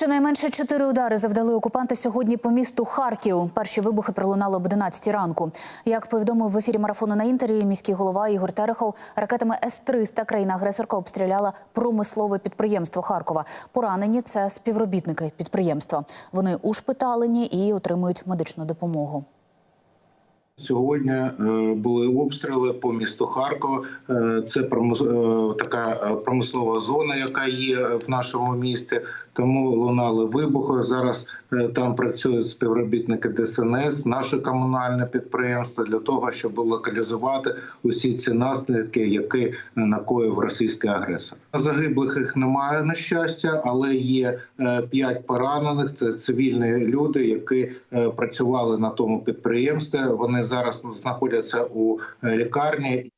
Щонайменше чотири удари завдали окупанти сьогодні по місту Харків. Перші вибухи пролунали об 11 ранку. Як повідомив в ефірі марафону на інтері, міський голова Ігор Терехов ракетами С-300 країна-агресорка обстріляла промислове підприємство Харкова. Поранені це співробітники підприємства. Вони ушпиталені і отримують медичну допомогу. Сьогодні е, були обстріли по місту Харкова. Е, Це е, така промислова зона, яка є в нашому місті. Тому лунали вибухи. Зараз там працюють співробітники ДСНС, наше комунальне підприємство для того, щоб локалізувати усі ці наслідки, які накоїв російський агресор. Загиблих їх немає на щастя, але є п'ять поранених. Це цивільні люди, які працювали на тому підприємстві. Вони зараз знаходяться у е, лікарні.